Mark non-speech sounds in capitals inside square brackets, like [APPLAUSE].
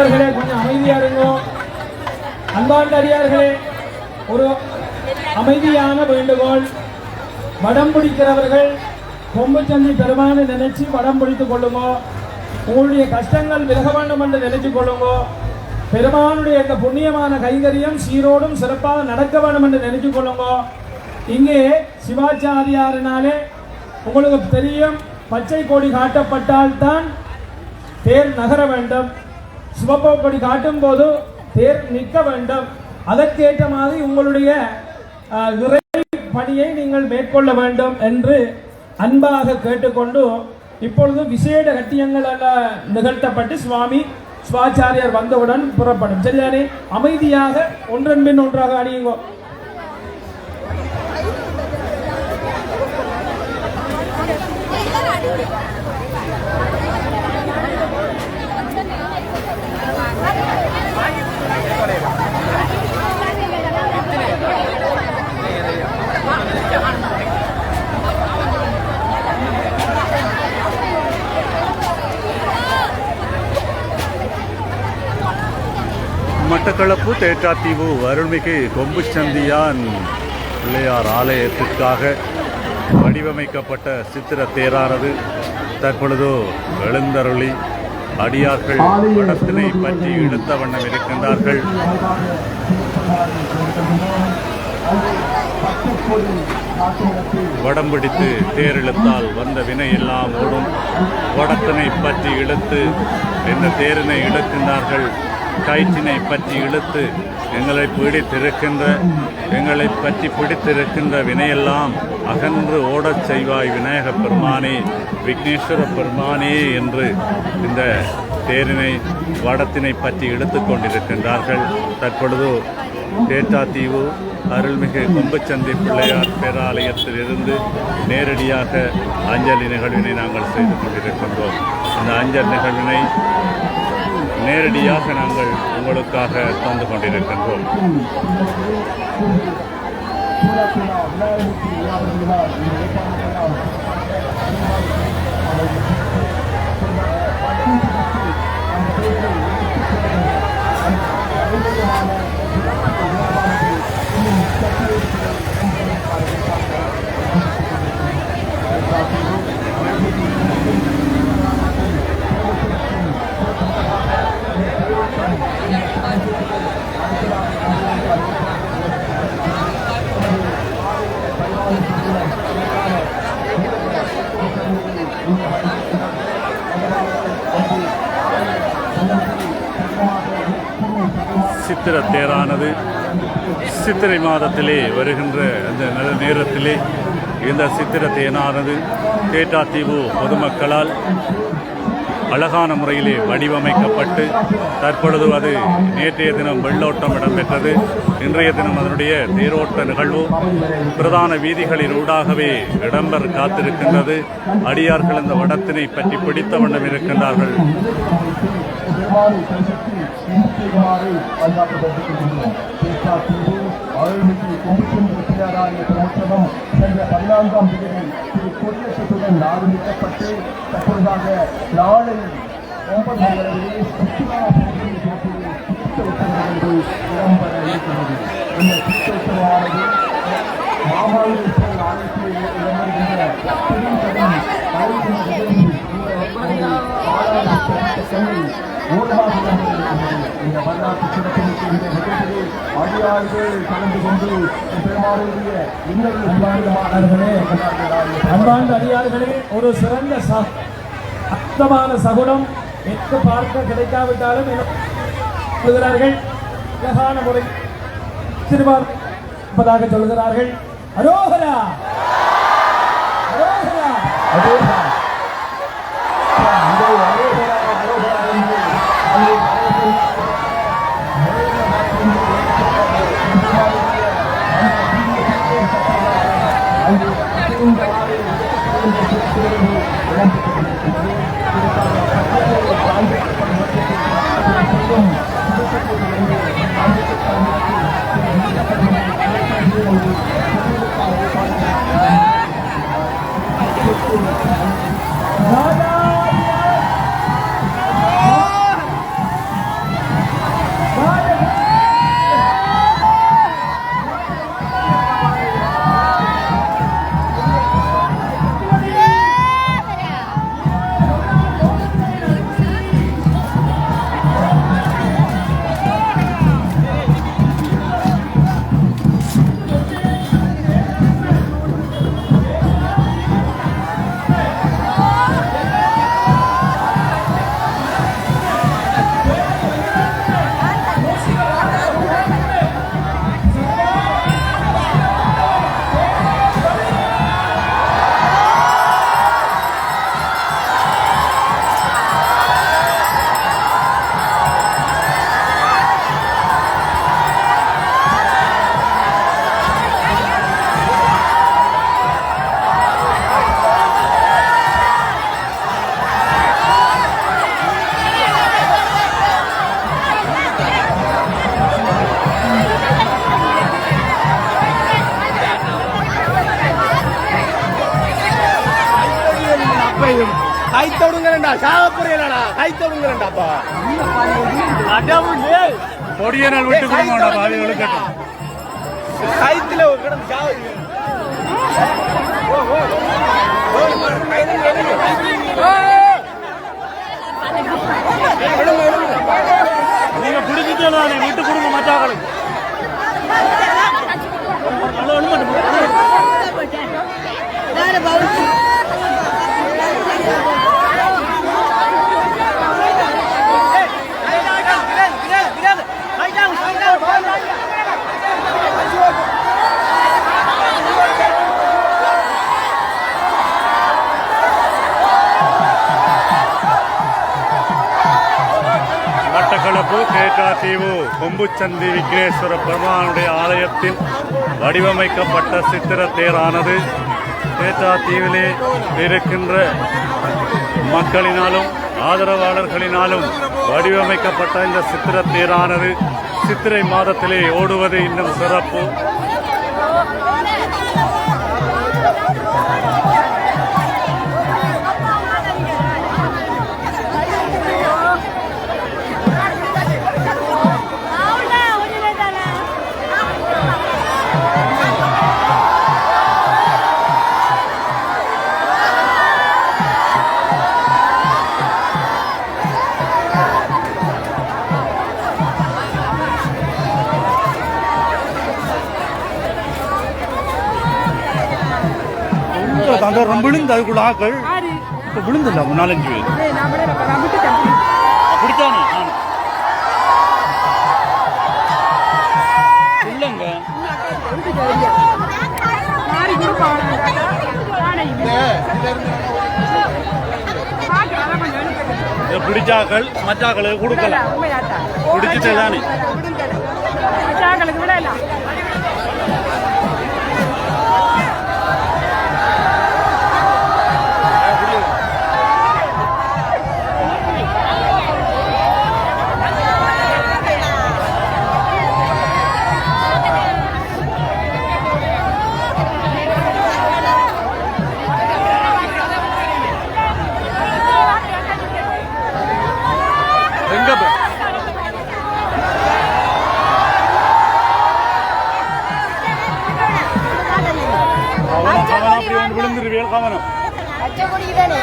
அடியார்களே கொஞ்சம் அமைதியா இருக்கும் அன்பார்ந்த அடியார்களே ஒரு அமைதியான வேண்டுகோள். வடம் பிடிக்கிறவர்கள் கொம்புச்சந்தி பெருமானை நினைச்சு வடம் பிடித்துக் கொள்ளுமோ உங்களுடைய கஷ்டங்கள் விலக வேண்டும் என்று நினைச்சு கொள்ளுங்கோ. பெருமானுடைய இந்த புண்ணியமான கைங்கரியம் சீரோடும் சிறப்பாக நடக்க வேண்டும் என்று நினைச்சு கொள்ளுங்கோ. இங்கே சிவாச்சாரியாரினாலே உங்களுக்கு தெரியும் பச்சை கொடி காட்டப்பட்டால்தான் தேர் நகர வேண்டும். சிவப்பு கொடி காட்டும் போது தேர் நிற்க வேண்டும். அதற்கேற்ற மாதிரி உங்களுடைய அஹ், பணியை நீங்கள் மேற்கொள்ள வேண்டும் என்று அன்பாக கேட்டுக்கொண்டு இப்பொழுது விசேட கட்டியங்கள் எல்லாம் நிகழ்த்தப்பட்டு சுவாமி சிவாச்சாரியார் வந்தவுடன் புறப்படும். சரிதானே? அமைதியாக ஒன்றன் பின் ஒன்றாக அணியுங்கோ. மட்டக்களப்பு தேற்றாத்தீவு அருள்மிகு கொம்புச்சந்தியான் பிள்ளையார் ஆலயத்திற்காக வடிவமைக்கப்பட்ட சித்திர தேரானது. தற்பொழுதோ எழுந்தருளி அடியார்கள் படத்தினை பற்றி இழுத்த வண்ணம் இருக்கின்றார்கள். வடம் பிடித்து தேர் இழுத்தால் வந்த வினை எல்லாம் ஓடும். வடத்தினை பற்றி இழுத்து இந்த தேரினை இழுக்கின்றார்கள்? கயிற்றினை பற்றி இழுத்து எங்களை பிடித்திருக்கின்ற எங்களை பற்றி பிடித்திருக்கின்ற வினையெல்லாம் அகன்று ஓடச் செய்வாய் விநாயக பெருமானே விக்னேஸ்வர பெருமானே என்று இந்த தேரினை வடத்தினை பற்றி இழுத்து கொண்டிருக்கின்றார்கள். தற்பொழுது தேட்டாத்தீவு அருள்மிகு கொம்புச்சந்தி பிள்ளையார் பேராலயத்தில் இருந்து நேரடியாக அஞ்சலி நிகழ்வினை நாங்கள் செய்து கொண்டிருக்கின்றோம். அந்த அஞ்சல் நிகழ்வினை நேரடியாக நாங்கள் உங்களுக்காக தந்து கொண்டிருக்கின்றோம். [LAUGHS] சித்திர தேரானது சித்திரை மாதத்திலே வருகின்ற அந்த நல்ல நேரத்திலே இந்த சித்திர தேனானது கேட்டாத்தீவு பொதுமக்களால் அழகான முறையிலே வடிவமைக்கப்பட்டு தற்பொழுது அது நேற்றைய தினம் வெள்ளோட்டம் இடம்பெற்றது. இன்றைய தினம் அதனுடைய தேரோட்ட நிகழ்வு பிரதான வீதிகளின் ஊடாகவே இடம்பெற காத்திருக்கின்றது. அடியார்கள் இந்த வடத்தினை பற்றி பிடித்த வண்ணம் இருக்கின்றார்கள். பெருமானை தரிசித்து இன்றையவாறு வழிகாட்டப்பட்டிருக்கின்றோம் தேற்றாத்தீவு அருள்மிகு கொம்புச்சென்று பிள்ளையாராய பிரமுற்றமும் சென்ற பதினான்காம் தேதி திரு கொடியேற்றத்துடன் ஆரம்பிக்கப்பட்டு தற்பொழுதாக நாளை ஒன்பது மணிகளே சுற்றுலா பகுதியை நோக்கி சுற்றுச்செலுத்துகிறது இடம்பெற இருக்கிறது இந்த சுற்றுச்செலவானது மாமல்லீஸ்வரர் ஆலயத்தில் இடம்பெறுகின்ற பெருங்கடன் அருள்மிகு நிகழ்வு இந்த பாலாஜி ஊர்வாக நடந்திருக்கின்றது. இந்த வரலாற்று சிறப்புமிக்க இந்த நிகழ்ச்சியில் அடியார்கள் கலந்து கொண்டு பெருமாளுடைய அன்பார்ந்த அடியார்களே ஒரு சிறந்த அர்த்தமான சகுனம் எங்கு பார்க்க கிடைக்காவிட்டாலும் சொல்கிறார்கள். அழகான முறை திருவார்ப்பதாக சொல்கிறார்கள். அரோகரா! அரோகரா! அரோகரா! விடுங்கடா சாக புரியலடா கை தொடுங்கடாப்பா பொடியனால் விட்டு கொடுங்கடா பாவி விழுக்கட்டும். கைத்துல கிடந்து சாவு. நீங்க பிடிச்சிட்டு விட்டு கொடுங்க மச்சாக்களுக்கு கேட்டாத்தீவு கொம்புச்சந்தி விக்னேஸ்வர பெருமானுடைய ஆலயத்தில் வடிவமைக்கப்பட்ட சித்திர தேரானது. கேட்டாத்தீவிலே இருக்கின்ற மக்களினாலும் ஆதரவாளர்களினாலும் வடிவமைக்கப்பட்ட இந்த சித்திர தேரானது. சித்திரை மாதத்திலே ஓடுவது இன்னும் சிறப்பு. அந்த விழுந்து அதுக்குள்ள ஆக்கள் இப்போ விழுந்துல நாலஞ்சு பேர். அப்படித்தானே. இல்லைங்க பிடிச்சாக்கள் மச்சாக்களுக்கு கொடுக்கலாம் பிடிச்சிட்டு தானே விடலாம் ಶಿವಮೊಗ್ಗದವನು ಅಚ್ಚಗುಡಿ ಇದ್ದಾನೆ